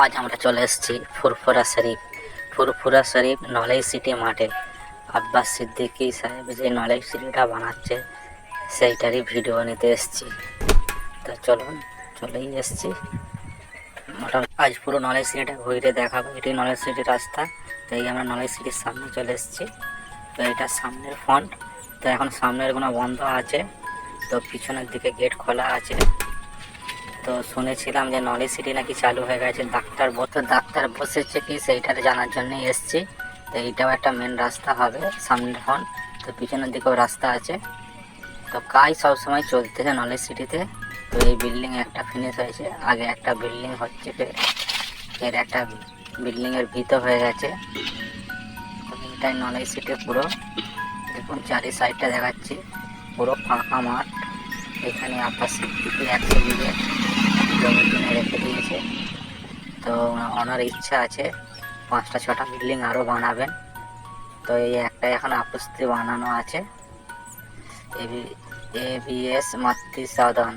আজ আমরা চলে এসেছি ফুরফুরা শরীফ। ফুরফুরা শরীফ নলেজ সিটি মাঠে। আব্বাস সিদ্দিকী সাহেব যে নলেজ সিটিটা বানাচ্ছে, সেইটারই ভিডিও নিতে এসেছি। তো চলুন, চলেই এসেছি। মোটামুটি আজ পুরো নলেজ সিটিটা ঘুরে দেখাবো। এটাই নলেজ সিটির রাস্তা তো এই আমরা নলেজ সিটির সামনে চলে এসেছি। তো এটা সামনের ফ্রন্ট তো এখন সামনের কোনো বন্ধ আছে, তো পিছনের দিকে গেট খোলা আছে। তো শুনেছিলাম যে নলেজ সিটি নাকি চালু হয়ে গেছে, ডাক্তার ব- তো ডাক্তার বসেছে কি সেইটাতে জানার জন্যই এসছি। তো এইটাও একটা মেন রাস্তা হবে সামনের ফ্রন্ট তো পিছনের দিকেও রাস্তা আছে। তো কাজ সবসময় চলতেছে নলেজ সিটিতে। তো এই বিল্ডিং একটা ফিনিশ হয়েছে। আগে একটা বিল্ডিং হচ্ছে এর একটা বিল্ডিংয়ের ভিতর হয়ে গেছে। এটাই নলেজ সিটি পুরো। দেখুন চারি সাইডটা দেখাচ্ছি। পুরো ফাঁকা মাঠ। এখানে আপাস একশো বিঘে। রেখে দিয়েছে তো ওনার ইচ্ছা আছে পাঁচটা ছটা বিল্ডিং আরও বানাবেন। তো এই একটা এখন আপস্তি বানানো আছে। এ বি এস মাতৃ সাধন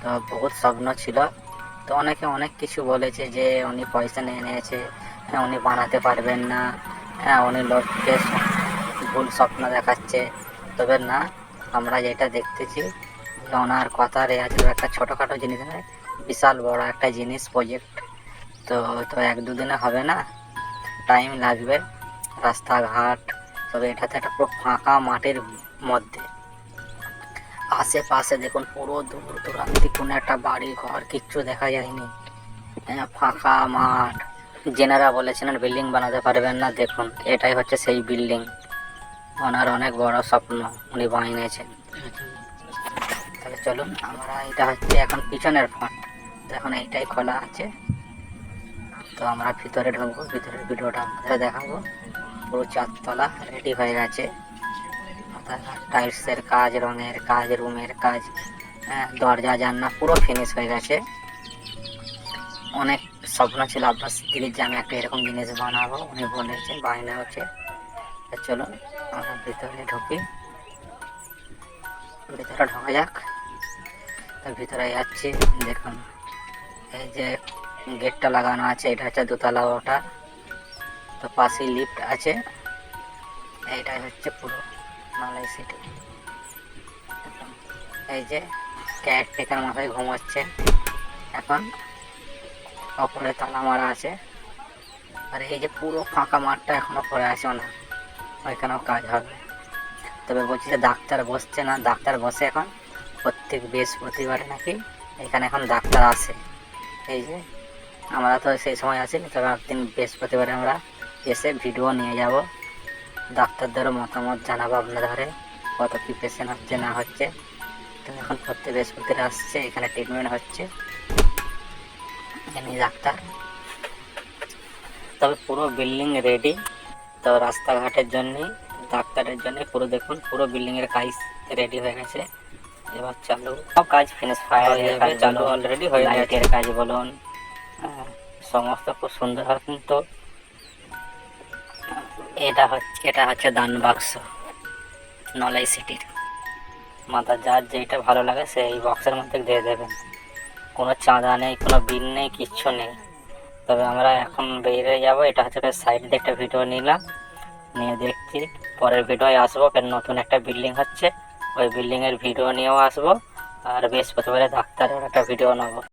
তো বহুত স্বপ্ন ছিল। তো অনেকে অনেক কিছু বলেছে যে উনি পয়সা নিয়ে নিয়েছে হ্যাঁ উনি বানাতে পারবেন না হ্যাঁ উনি লোককে ভুল স্বপ্ন দেখাচ্ছে। তবে না, আমরা যেটা দেখতেছি যে ওনার কথার এ আছে একটা ছোটোখাটো জিনিস নয়, বিশাল বড় একটা জিনিস প্রজেক্ট তো তো এক দুদিনে হবে না টাইম লাগবে, রাস্তাঘাট, তবে এটাতে একটা পুরো ফাঁকা মাঠের মধ্যে। আশেপাশে দেখুন পুরো দূর দূরান্তি কোনো একটা বাড়ি ঘর, কিচ্ছু দেখা যায়নি। হ্যাঁ ফাঁকা মাঠ। জেনারা বলেছিলেন বিল্ডিং বানাতে পারবেন না, দেখুন, এটাই হচ্ছে সেই বিল্ডিং ওনার অনেক বড় স্বপ্ন, উনি বানিয়েছেন। চলুন, আমরা এটা হচ্ছে এখন পিছনের ফ্রন্ট এখন এইটাই খোলা আছে। তো আমরা ভিতরে ঢুকবো, ভিতরের ভিডিওটা আপনাদের দেখাবো। পুরো চারতলা রেডি হয়ে গেছে। টাইলসের কাজ, রঙের কাজ রুমের কাজ হ্যাঁ দরজা, জানলা পুরো ফিনিশ হয়ে গেছে। অনেক স্বপ্ন ছিল আব্বাস সিদ্দিকির যে আমি একটা এরকম জিনিস বানাবো। উনি বলেছে বায়না হচ্ছে। চলুন, আমরা ভিতরে ঢুকি। ভিতরে ঢোকা যাক। তো ভিতরে যাচ্ছি। দেখুন, এই যে গেটটা লাগানো আছে, এটা হচ্ছে দোতলা ওটা। তো পাশেই লিফট আছে। এইটাই হচ্ছে পুরো মালাই সিটি এই যে ক্যাট টেকার মাথায় ঘুমাচ্ছে। এখন ওপরে তালা মারা আছে। আর এই যে পুরো ফাঁকা মাঠটা এখনও পড়ে আছে না ওইখানেও কাজ হবে। তবে বলছি যে ডাক্তার বসছে না, ডাক্তার বসে এখন। প্রত্যেক বৃহস্পতিবারে নাকি এখানে এখন ডাক্তার আসে এই যে, আমরা তো সেই সময় আসিনি তবে একদিন বৃহস্পতিবারে আমরা এসে ভিডিও নিয়ে যাব। ডাক্তারদেরও মতামত জানাব আপনাদের, কত কী পেশেন্ট হচ্ছে, না হচ্ছে। এখন প্রত্যেক বৃহস্পতিবার আসছে, এখানে ট্রিটমেন্ট হচ্ছে। এখানে ডাক্তার। তবে পুরো বিল্ডিং রেডি তো রাস্তাঘাটের জন্যে, ডাক্তারের জন্য পুরো দেখুন, পুরো বিল্ডিংয়ের কাজ রেডি হয়ে গেছে। এবার চালু। সব কাজ ফিনিশ ফায়ার কাজ চালু অলরেডি হয়ে লাইটের কাজ বলুন। হ্যাঁ, সমস্ত খুব সুন্দর হয় কিন্তু। এটা হচ্ছে এটা হচ্ছে দান বাক্স নলাই সিটির। মাথা যার যেটা ভালো লাগে সে এই বক্সের মধ্যে দিয়ে দেবেন কোনো চাঁদা নেই কোনো বিল নেই কিচ্ছু নেই। তবে আমরা এখন বেরিয়ে যাব। এটা হচ্ছে সাইড দিয়ে একটা ভিডিও নিলাম। নিয়ে দেখছি পরের ভিডিওয় আসব। ফের নতুন একটা বিল্ডিং হচ্ছে। ওই বিল্ডিংয়ের ভিডিও নিয়েও আসব। আর বৃহস্পতিবারে ডাক্তারের একটা ভিডিও নেব।